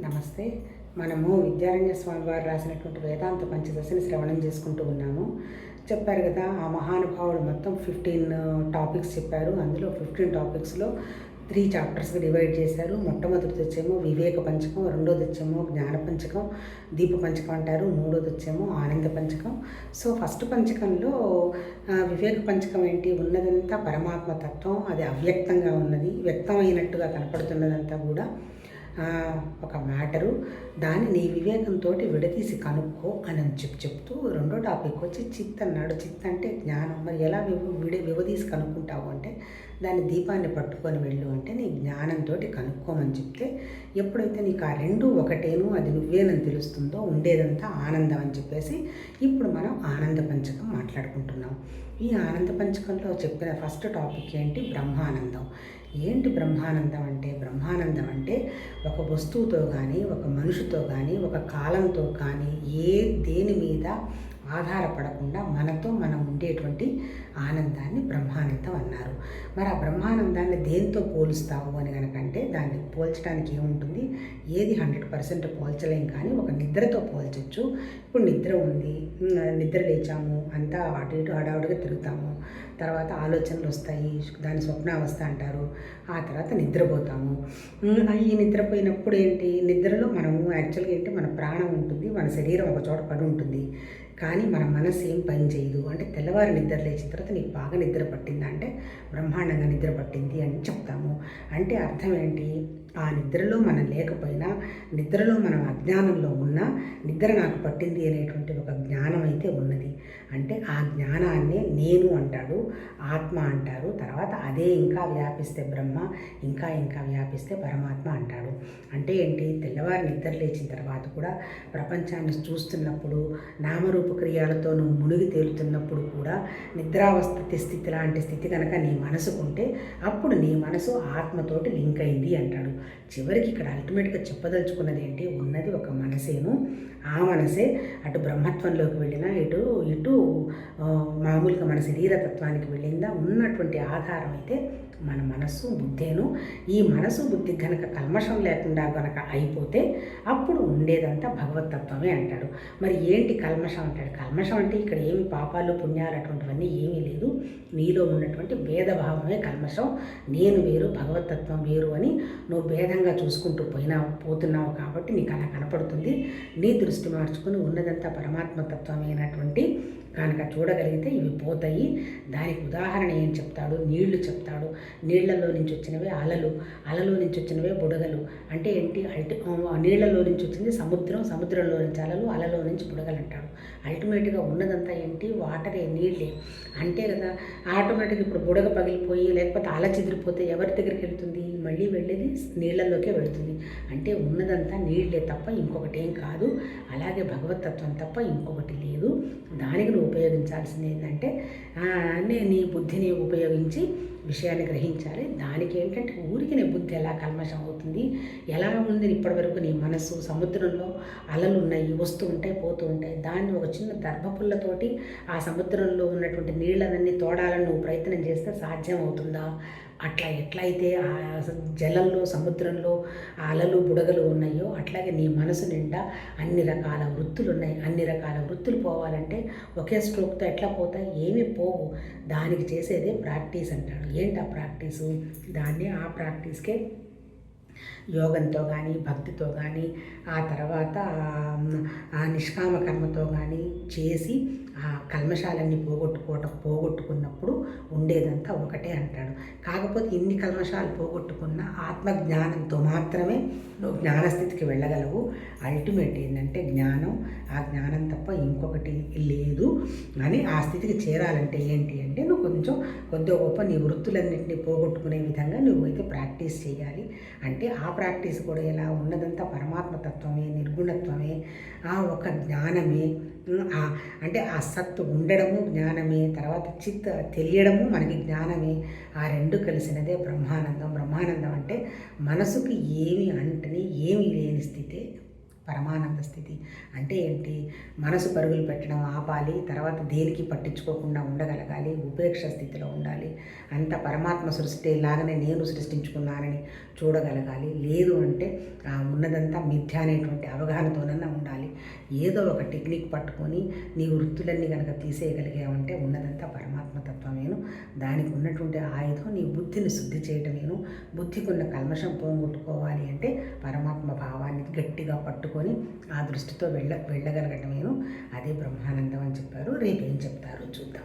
నమస్తే. మనము విద్యారణ్య స్వామి వారు రాసినటువంటి వేదాంత పంచదశని శ్రవణం చేసుకుంటూ ఉన్నాము. చెప్పారు కదా ఆ మహానుభావుడు మొత్తం ఫిఫ్టీన్ టాపిక్స్ uh, చెప్పారు. అందులో ఫిఫ్టీన్ టాపిక్స్లో త్రీ చాప్టర్స్గా డివైడ్ చేశారు. మొట్టమొదటిది వచ్చేమో వివేక పంచకం రెండోది వచ్చేమో జ్ఞాన పంచకం దీప పంచకం అంటారు. మూడోది వచ్చేమో ఆనంద పంచకం. సో ఫస్ట్ పంచకంలో వివేక పంచకం ఏంటి? ఉన్నదంతా పరమాత్మ తత్వం అది అవ్యక్తంగా ఉన్నది వ్యక్తమైనట్టుగా కనపడుతున్నదంతా కూడా ఒక మ్యాటరు. దాన్ని నీ వివేకంతో విడదీసి కనుక్కో అని అని చెప్పి చెప్తూ రెండో టాపిక్ వచ్చి చిత్ అన్నాడు. చిత్ అంటే జ్ఞానం. మరి ఎలా వివ విడ వివదీసి కనుక్కుంటావు అంటే దాని దీపాన్ని పట్టుకొని వెళ్ళు అంటే నీ జ్ఞానంతో కనుక్కోమని చెప్తే ఎప్పుడైతే నీకు ఆ రెండు ఒకటేను అది నువ్వేనని తెలుస్తుందో ఉండేదంతా ఆనందం అని చెప్పేసి ఇప్పుడు మనం ఆనంద పంచకం మాట్లాడుకుంటున్నాం. ఈ ఆనంద పంచకంలో చెప్పిన ఫస్ట్ టాపిక్ ఏంటి? బ్రహ్మానందం. ఏంటి బ్రహ్మానందం అంటే? బ్రహ్మానందం అంటే ఒక వస్తువుతో కానీ ఒక మనిషితో కానీ ఒక కాలంతో కానీ ఏ దేని మీద ఆధారపడకుండా మనతో మనం ఉండేటువంటి ఆనందాన్ని బ్రహ్మానందం అన్నారు. మరి ఆ బ్రహ్మానందాన్ని దేంతో పోలుస్తావు అని కనుకంటే దాన్ని పోల్చడానికి ఏముంటుంది? ఏది హండ్రెడ్ పర్సెంట్ పోల్చలేం కానీ ఒక నిద్రతో పోల్చొచ్చు. ఇప్పుడు నిద్ర ఉంది నిద్ర లేచాము అంతా అటు ఇటు హడావుడిగా తిరుగుతాము. తర్వాత ఆలోచనలు వస్తాయి దాని స్వప్నావస్థ అంటారు. ఆ తర్వాత నిద్రపోతాము. ఈ నిద్రపోయినప్పుడు ఏంటి? నిద్రలో మనము యాక్చువల్గా ఏంటి? మన ప్రాణం ఉంటుంది మన శరీరం ఒక చోట పడి ఉంటుంది. కానీ మన మనసు ఏం పని చేయదు. అంటే తెల్లవారు నిద్ర లేచిన తర్వాత నీకు బాగా నిద్ర పట్టిందా? అంటే బ్రహ్మాండంగా నిద్ర పట్టింది అని చెప్తాము. అంటే అర్థం ఏంటి? ఆ నిద్రలో మనం లేకపోయినా నిద్రలో మనం అజ్ఞానంలో ఉన్నా నిద్ర నాకు పట్టింది అనేటువంటి ఒక జ్ఞానం అయితే ఉన్నది. అంటే ఆ జ్ఞానాన్నే నేను అంటాడు ఆత్మ అంటారు. తర్వాత అదే ఇంకా వ్యాపిస్తే బ్రహ్మ ఇంకా ఇంకా వ్యాపిస్తే పరమాత్మ అంటాడు. అంటే ఏంటి? తెల్లవారి నిద్ర లేచిన తర్వాత కూడా ప్రపంచాన్ని చూస్తున్నప్పుడు నామరూప క్రియాలతోనూ మునిగి తేలుతున్నప్పుడు కూడా నిద్రావస్థ స్థితి లాంటి స్థితి కనుక నీ మనసుకుంటే అప్పుడు నీ మనసు ఆత్మతోటి లింక్ అయింది అంటాడు. చివరికి ఇక్కడ అల్టిమేట్గా చెప్పదలుచుకున్నది ఏంటి? ఉన్నది ఒక మనసేను. ఆ మనసే అటు బ్రహ్మత్వంలోకి వెళ్ళినా ఇటు ఇటు మామూలుగా మన శరీరతత్వానికి వెళ్ళిందా ఉన్నటువంటి ఆధారం అయితే మన మనస్సు బుద్ధేను. ఈ మనసు బుద్ధి గనక కల్మషం లేకుండా గనక అయిపోతే అప్పుడు ఉండేదంతా భగవతత్వమే అంటాడు. మరి ఏంటి కల్మషం అంటాడు? కల్మషం అంటే ఇక్కడ ఏమి పాపాలు పుణ్యాలు అటువంటివన్నీ ఏమీ లేదు. నీలో ఉన్నటువంటి భేదభావమే కల్మషం. నేను వేరు భగవతత్వం వేరు అని నువ్వు భేదంగా చూసుకుంటూ పోయినా పోతున్నావు కాబట్టి నీకు అలా కనపడుతుంది. నీ దృష్టి మార్చుకుని ఉన్నదంతా పరమాత్మతత్వమైనటువంటి కనుక చూడగలిగితే ఇవి పోతాయి. దానికి ఉదాహరణ ఏం చెప్తాడు? నీళ్ళు చెప్తాడు. నీళ్ళలో నుంచి వచ్చినవే అలలు అలలో నుంచి వచ్చినవే బుడగలు. అంటే ఏంటి? అల్టి నీళ్ళలో నుంచి వచ్చింది సముద్రం సముద్రంలో నుంచి అలలు అలలో నుంచి బుడగలు అంటాడు. అల్టిమేట్గా ఉన్నదంతా ఏంటి? వాటరే నీళ్ళే. అంటే కదా? ఆటోమేటిక్గా ఇప్పుడు బుడగ పగిలిపోయి లేకపోతే అల చెదిరిపోతే ఎవరి దగ్గరికి వెళ్తుంది? మళ్ళీ వెళ్ళేది నీళ్ళల్లోకే వెళుతుంది. అంటే ఉన్నదంతా నీళ్ళే తప్ప ఇంకొకటి ఏం కాదు. అలాగే భగవతత్వం తప్ప ఇంకొకటి లేదు దానికి నువ్వు ఉపయోగించాల్సింది ఏంటంటే నీ బుద్ధిని ఉపయోగించి విషయాన్ని గ్రహించాలి. దానికి ఏంటంటే ఊరికి నీ బుద్ధి ఎలా కల్మషం అవుతుంది? ఎలా ఉంది ఇప్పటివరకు నీ మనసు సముద్రంలో అలలు ఉన్నాయి వస్తూ ఉంటాయి పోతూ ఉంటాయి. దాన్ని ఒక చిన్న దర్భపుల్లతోటి ఆ సముద్రంలో ఉన్నటువంటి నీళ్ళనన్నీ తోడాలని నువ్వు ప్రయత్నం చేస్తే సాధ్యం అవుతుందా అట్లా ఎట్లయితే ఆ జలంలో సముద్రంలో ఆ అలలు బుడగలు ఉన్నాయో అట్లాగే నీ మనసు నిండా అన్ని రకాల వృత్తులు ఉన్నాయి అన్ని రకాల వృత్తులు పోవాలంటే ఒకే స్ట్రోక్తో ఎట్లా పోతాయి? ఏమీ పోవు. దానికి చేసేదే ప్రాక్టీస్ అంటాడు. ఏంటి ఆ ప్రాక్టీసు? దాన్ని ఆ ప్రాక్టీస్కే యోగంతో కానీ భక్తితో కానీ ఆ తర్వాత ఆ- నిష్కామ కర్మతో కానీ చేసి ఆ కల్మషాలన్నీ పోగొట్టుకోవటం పోగొట్టుకున్నప్పుడు ఉండేదంతా ఒకటే అంటాడు. కాకపోతే ఎన్ని కల్మషాలు పోగొట్టుకున్న ఆత్మజ్ఞానంతో మాత్రమే నువ్వు జ్ఞానస్థితికి వెళ్ళగలవు. అల్టిమేట్ ఏంటంటే జ్ఞానం. ఆ జ్ఞానం తప్ప ఇంకొకటి లేదు అని ఆ స్థితికి చేరాలంటే ఏంటి అంటే నువ్వు కొంచెం కొద్ది గొప్ప నీ వృత్తులన్నింటినీ పోగొట్టుకునే విధంగా నువ్వు అయితే ప్రాక్టీస్ చేయాలి. అంటే ఆ ప్రాక్టీస్ కూడా ఇలా ఉన్నదంతా పరమాత్మ తత్వమే నిర్గుణత్వమే ఆ ఒక జ్ఞానమే. అంటే ఆ సత్తు ఉండడము జ్ఞానమే తర్వాత చిత్ తెలియడము మనకి జ్ఞానమే. ఆ రెండు కలిసినదే బ్రహ్మానందం. బ్రహ్మానందం అంటే మనసుకి ఏమి అంటని ఏమి లేని స్థితి పరమానంద స్థితి. అంటే ఏంటి? మనసు పరుగులు పెట్టడం ఆపాలి తర్వాత దేనికి పట్టించుకోకుండా ఉండగలగాలి ఉపేక్ష స్థితిలో ఉండాలి. అంత పరమాత్మ సృష్టి లాగానే నేను సృష్టించుకున్నానని చూడగలగాలి. లేదు అంటే ఆ ఉన్నదంతా మిథ్య అనేటువంటి అవగాహనతోనన్నా ఉండాలి. ఏదో ఒక టెక్నిక్ పట్టుకొని నీ వృత్తులన్నీ కనుక తీసేయగలిగావంటే ఉన్నదంతా పరమాత్మ తత్వమేను. దానికి ఉన్నటువంటి ఆయుధం నీ బుద్ధిని శుద్ధి చేయటమేను. బుద్ధికి ఉన్న కల్మషం పోగొట్టుకోవాలి అంటే పరమాత్మ భావాన్ని గట్టిగా పట్టుకొని ఆ దృష్టితో వెళ్ళ వెళ్ళగలగటమేను. అదే బ్రహ్మానందం అని చెప్పారు. రేపేం చెప్తారు చూద్దాం.